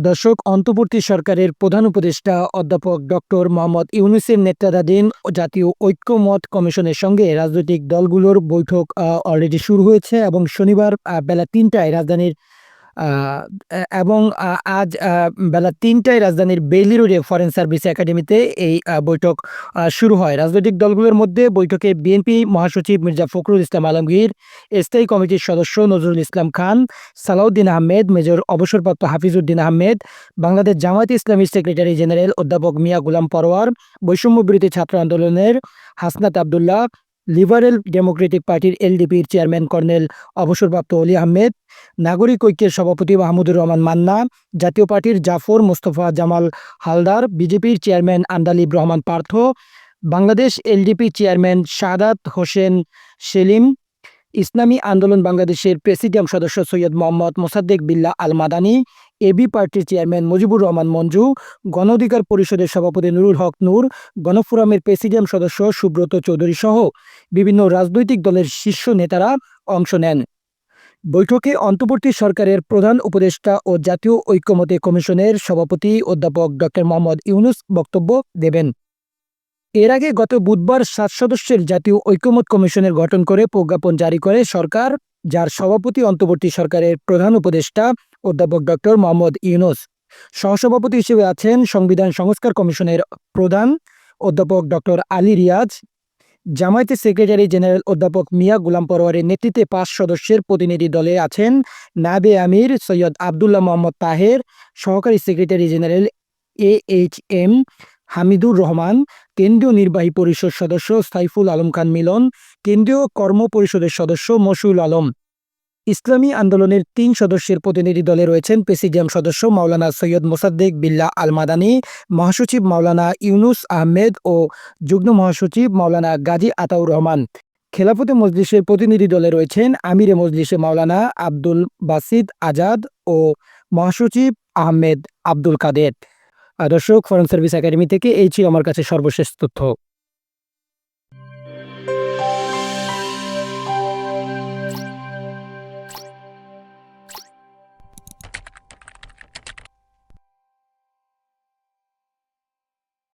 দর্শক, অন্তর্বর্তী সরকারের প্রধান উপদেষ্টা অধ্যাপক ডক্টর মোহাম্মদ ইউনুসের নেতৃত্বাধীন জাতীয় ঐক্যমত কমিশনের সঙ্গে রাজনৈতিক দলগুলোর বৈঠক অলরেডি শুরু হয়েছে এবং শনিবার বেলা তিনটায় রাজধানীর এবং আজ বেলা তিনটায় রাজধানীর বেইলি রোডে ফরেন সার্ভিস একাডেমিতে এই বৈঠক শুরু হয়। রাজনৈতিক দলগুলোর মধ্যে বৈঠকে বিএনপি মহাসচিব মির্জা ফখরুল ইসলাম আলমগীর, স্থায়ী কমিটির সদস্য নজরুল ইসলাম খান, সালাউদ্দিন আহমেদ, মেজর অবসরপ্রাপ্ত হাফিজউদ্দিন আহমেদ, বাংলাদেশ জামায়াত ইসলামী সেক্রেটারি জেনারেল অধ্যাপক মিয়া গুলাম পরোয়ার বৈষম্য বিরোধী ছাত্র আন্দোলনের হাসনাত আবদুল্লাহ লিবারেল ডেমোক্রেটিক পার্টির এলডিপির চেয়ারম্যান কর্নেল অবসরপ্রাপ্ত অলি আহমেদ, নাগরিক ঐক্যের সভাপতি মাহমুদুর রহমান মান্না, জাতীয় পার্টির জাফর মোস্তফা জামাল হালদার, বিজেপির chairman Andaleeb Rahman Partha, Bangladesh LDP chairman Shahadat Hossain Selim Islami Andolan বাংলাদেশের প্রেসিডিয়াম সদস্য সৈয়দ মোহাম্মদ মোসাদ্দেক বিল্লা আল মাদানি এবি পার্টির চেয়ারম্যান মুজিবুর রহমান মঞ্জু, গণ অধিকার পরিষদের সভাপতি নুরুল হক নূর, গণফোরামের প্রেসিডিয়াম সদস্য সুব্রত চৌধুরী সহ বিভিন্ন রাজনৈতিক দলের শীর্ষ নেতারা অংশ নেন। বৈঠকে অন্তর্বর্তী সরকারের প্রধান উপদেষ্টা ও জাতীয় ঐক্যমতে কমিশনের সভাপতি অধ্যাপক ড মোহাম্মদ ইউনুস বক্তব্য দেবেন। এর আগে গত বুধবার সাত সদস্যের জাতীয় ঐক্যমত কমিশনের গঠন করে প্রজ্ঞাপন জারি করে সরকার, যার সভাপতি অন্তর্বর্তী সরকারের প্রধান উপদেষ্টা অধ্যাপক ডক্টর মোহাম্মদ ইউনুস। সহসভাপতি হিসেবে আছেন সংবিধান সংস্কার কমিশনের প্রধান অধ্যাপক ডক্টর আলী রিয়াজ। জামায়াতের সেক্রেটারি জেনারেল অধ্যাপক মিয়া গুলাম পরোয়ারের নেতৃত্বে পাঁচ সদস্যের প্রতিনিধি দলে আছেন নাবে আমির সৈয়দ আবদুল্লাহ মোহাম্মদ তাহের, সহকারী secretary general A H M Hamidur Rahman, কেন্দ্রীয় নির্বাহী পরিষদ সদস্য সাইফুল আলম খান মিলন, কেন্দ্রীয় কর্ম পরিষদের সদস্য মশিউল আলম। ইসলামী আন্দোলনের তিন সদস্যের প্রতিনিধি দলে রয়েছেন প্রেসিডিয়াম সদস্য মাওলানা সৈয়দ মোসাদ্দেক বিল্লা আল মাদানী মহাসচিব মাওলানা ইউনুস আহমেদ ও যুগ্ম মহাসচিব মাওলানা গাজী আতাউর রহমান। খেলাফতে মজলিসের প্রতিনিধি দলে রয়েছেন আমিরে মজলিসে মাওলানা আব্দুল বাসিদ আজাদ ও মহাসচিব আহমেদ আব্দুল কাদের। দর্শক ফরেন সার্ভিস একাডেমি থেকে এই ছিল আমার কাছে সর্বশেষ তথ্য।